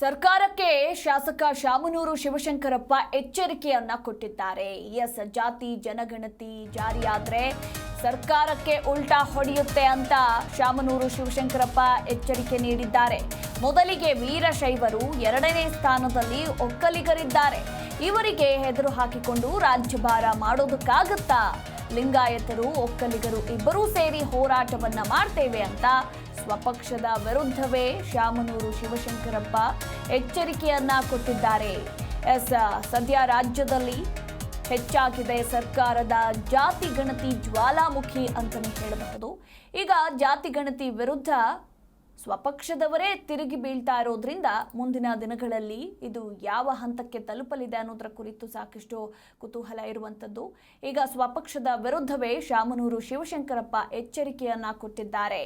ಸರ್ಕಾರಕ್ಕೆ ಶಾಸಕ ಶಾಮನೂರು ಶಿವಶಂಕರಪ್ಪ ಎಚ್ಚರಿಕೆಯನ್ನ ಕೊಟ್ಟಿದ್ದಾರೆ. ಎಸ್, ಜಾತಿ, ಜನಗಣತಿ ಜಾರಿಯಾದ್ರೆ ಸರ್ಕಾರಕ್ಕೆ ಉಲ್ಟಾ ಹೊಡೆಯುತ್ತೆ ಅಂತ ಶಾಮನೂರು ಶಿವಶಂಕರಪ್ಪ ಎಚ್ಚರಿಕೆ ನೀಡಿದ್ದಾರೆ. ಮೊದಲಿಗೆ ವೀರಶೈವರು ಎರಡನೇ ಸ್ಥಾನದಲ್ಲಿ ಒಕ್ಕಲಿಗರಿದ್ದಾರೆ. ಇವರಿಗೆ ಹೆದರು ಹಾಕಿಕೊಂಡು ರಾಜ್ಯಭಾರ ಮಾಡೋದಕ್ಕಾಗತ್ತಾ? ಲಿಂಗಾಯತರು, ಒಕ್ಕಲಿಗರು ಇಬ್ಬರೂ ಸೇರಿ ಹೋರಾಟವನ್ನ ಮಾಡ್ತೇವೆ ಅಂತ ಸ್ವಪಕ್ಷದ ವಿರುದ್ಧವೇ ಶಾಮನೂರು ಶಿವಶಂಕರಪ್ಪ ಎಚ್ಚರಿಕೆಯನ್ನ ಕೊಟ್ಟಿದ್ದಾರೆ. ಎಸ್, ಸದ್ಯ ರಾಜ್ಯದಲ್ಲಿ ಹೆಚ್ಚಾಗಿದೆ ಸರ್ಕಾರದ ಜಾತಿ ಗಣತಿ ಜ್ವಾಲಾಮುಖಿ ಅಂತಲೇ ಹೇಳಬಹುದು. ಈಗ ಜಾತಿ ಗಣತಿ ವಿರುದ್ಧ ಸ್ವಪಕ್ಷದವರೇ ತಿರುಗಿ ಬೀಳ್ತಾ ಇರೋದ್ರಿಂದ ಮುಂದಿನ ದಿನಗಳಲ್ಲಿ ಇದು ಯಾವ ಹಂತಕ್ಕೆ ತಲುಪಲಿದೆ ಅನ್ನೋದರ ಕುರಿತು ಸಾಕಷ್ಟು ಕುತೂಹಲ ಇರುವಂಥದ್ದು ಈಗ ಸ್ವಪಕ್ಷದ ವಿರುದ್ಧವೇ ಶಾಮನೂರು ಶಿವಶಂಕರಪ್ಪ ಎಚ್ಚರಿಕೆಯನ್ನ ಕೊಟ್ಟಿದ್ದಾರೆ.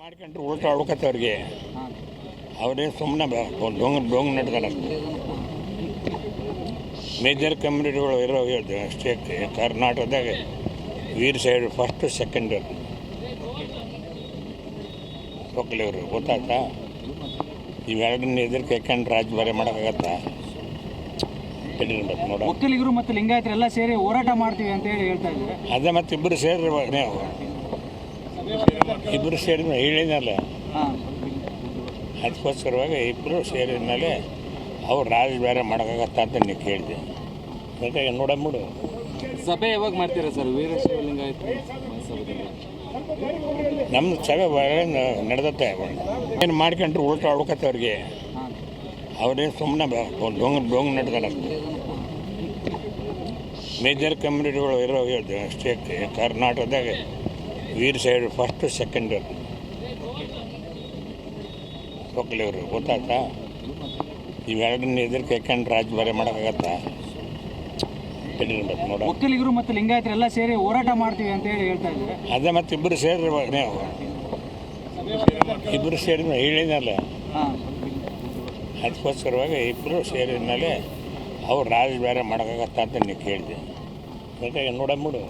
ಮಾಡ್ಕೊಂಡ್ರು ಉಲ್ಟಾ ಹುಡ್ಕತ್ತವ್ರಿಗೆ ಅವರೇ ಸುಮ್ಮನೆ ಡೊಂಗ್ ಡೊಂಗ್ ನಡೆದಲ್ಲ ಮೇಜರ್ ಕಮ್ಯುನಿಟಿಗಳು ಇರೋ ಸ್ಟೇಟ್ ಕರ್ನಾಟಕದಾಗ ವೀರ್ ಸೈಡ್ ಫಸ್ಟ್ ಸೆಕೆಂಡ್ ಒಕ್ಕಲಿಗರು ಗೊತ್ತಾಯ್ತಾ? ಇವೆರಡನ್ನ ಎದುರು ಕೇಳ್ಕೊಂಡು ರಾಜ್ಯಭಾರ ಮಾಡೋಕ್ಕಾಗತ್ತಾ? ನೋಡ ಒಕ್ಕಲಿಗರು ಮತ್ತು ಲಿಂಗಾಯತರೆಲ್ಲ ಸೇರಿ ಹೋರಾಟ ಮಾಡ್ತೀವಿ ಅಂತ ಹೇಳಿ ಹೇಳ್ತಾ ಇದ್ದಾರೆ. ಅದೇ ಮತ್ತೆ ಇಬ್ಬರು ಸೇರಿ ನೀವು. ಇಬ್ಬರು ಸೇರಿದ ಹೇಳಿದ್ನಲ್ಲ. ಹಾಂ. ಅದಕ್ಕೋಸ್ಕರವಾಗಿ ಇಬ್ಬರು ಸೇರಿದ ಮೇಲೆ ಅವ್ರು ಬೇರೆ ಮಾಡೋಕ್ಕಾಗತ್ತ ಅಂತ ನೀವು ಕೇಳಿದೆ. ಅದಕ್ಕೆ ನೋಡಂಬಿಡು ಸಭೆ ಯಾವಾಗ ಮಾಡ್ತೀರಾ ಸರ್? ವೀರಶೈವ ಲಿಂಗಾಯತ ನಮ್ಮ ಸಭೆ ನಡೆದತ್ತೆ. ಏನು ಮಾಡ್ಕೊಂಡ್ರು ಉಲ್ಟಾ ಹುಡ್ಕತ್ತವ್ರಿಗೆ ಅವ್ರಿಗೆ. ಅವ್ರೇನು ಸುಮ್ಮನೆ ಡೊಂಗ್ ಡೊಂಗ್ ನಡೆದಲ್ಲ. ಮೇಜರ್ ಕಮ್ಯುನಿಟಿಗಳು ಇರೋ ಸ್ಟೇಟ್ ಕರ್ನಾಟಕದಾಗ ವೀರ್ ಸೈಡ್ ಫಸ್ಟ್ ಸೆಕೆಂಡ್ ಒಕ್ಕಲಿಗರು ಗೊತ್ತಾಯ್ತಾ ಇವೆರಡನ್ನ ಎದುರು ಕೈಕೊಂಡು ರಾಜ್ಯ ಬೇರೆ ಮಾಡೋಕ್ಕಾಗತ್ತಾ ನೋಡ ಒಕ್ಕಲಿಗರು ಮತ್ತು ಲಿಂಗಾಯತರೆಲ್ಲ ಸೇರಿ ಹೋರಾಟ ಮಾಡ್ತೀವಿ ಅಂತ ಹೇಳಿ ಹೇಳ್ತಾ ಇದ್ದಾರೆ. ಅದೇ ಮತ್ತೆ ಇಬ್ಬರು ಸೇರಿ ನೀವು. ಇಬ್ಬರು ಸೇರಿ ಹೇಳಿದ್ನಲ್ಲ. ಹಾಂ. ಅದಕ್ಕೋಸ್ಕರವಾಗಿ ಇಬ್ಬರು ಸೇರಿದ ಮೇಲೆ ಅವ್ರು ರಾಜಭಾರ ಮಾಡೋಕ್ಕಾಗತ್ತ ಅಂತ ನೀವು ಕೇಳಿದೆ. ಅದಕ್ಕೆ ನೋಡಂಬಿಡು